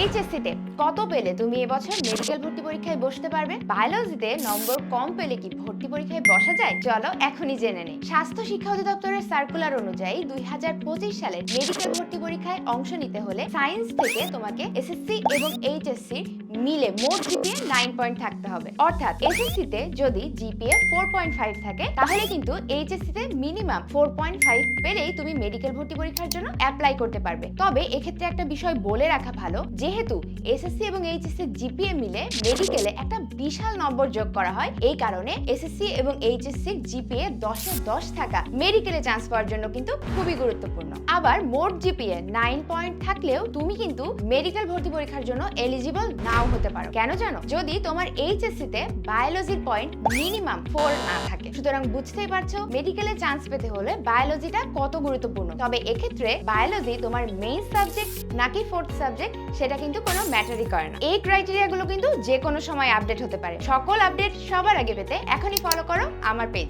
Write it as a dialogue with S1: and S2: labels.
S1: HSC তে কত পেলে তুমি এবছর মেডিকেল ভর্তি পরীক্ষায় বসতে পারবে? বায়োলজিতে নম্বর কম পেলে কি ভর্তি পরীক্ষায় বসা যায়? চলো এখনই জেনে নেই। স্বাস্থ্য শিক্ষা অধিদপ্তরের সার্কুলার অনুযায়ী দুই মেডিকেল ভর্তি পরীক্ষায় অংশ নিতে হলে সায়েন্স থেকে তোমাকে এসএসসি এবং এইচএসসি মিলে মোট জিপিএ নাইন পয়েন্ট থাকতে হবে। অর্থাৎ এসএসসি তে যদি জিপিএ ফোর পয়েন্ট ফাইভ থাকে, তাহলে কিন্তু এইচএসসি তে মিনিমাম ফোর পয়েন্ট ফাইভ পেলেই তুমি মেডিকেল ভর্তি পরীক্ষার জন্য অ্যাপ্লাই করতে পারবে। তবে এক্ষেত্রে একটা বিষয় বলে রাখা ভালো যেহেতু এসএসসি এবং এইচএসসি জিপিএ মিলে মেডিকেলে একটা বিশাল নম্বর যোগ করা হয়, এই কারণে এসএসসি এবং এইচএসসি জিপিএ দশে দশ থাকা মেডিকেলে চান্স পাওয়ার জন্য কিন্তু খুবই গুরুত্বপূর্ণ। আবার মোট জিপিএ নাইন পয়েন্ট থাকলেও তুমি কিন্তু মেডিকেল ভর্তি পরীক্ষার জন্য এলিজিবল নাও হতে পারো। কেন জানো? যদি তোমার এইচএসসি তে বায়োলজির পয়েন্ট মিনিমাম ফোর না থাকে, সুতরাং বুঝতেই পারছ মেডিকেলে চান্স পেতে হলে বায়োলজিটা কত গুরুত্বপূর্ণ। তবে এক্ষেত্রে বায়োলজি তোমার মেইন সাবজেক্ট নাকি ফোর্থ সাবজেক্ট সেটা কিন্তু কোনো ম্যাটারই করে না। এই ক্রাইটেরিয়াগুলো কিন্তু যে কোনো সময় আপডেট হতে পারে। সকল আপডেট সবার আগে পেতে এখনই ফলো করো আমার পেজ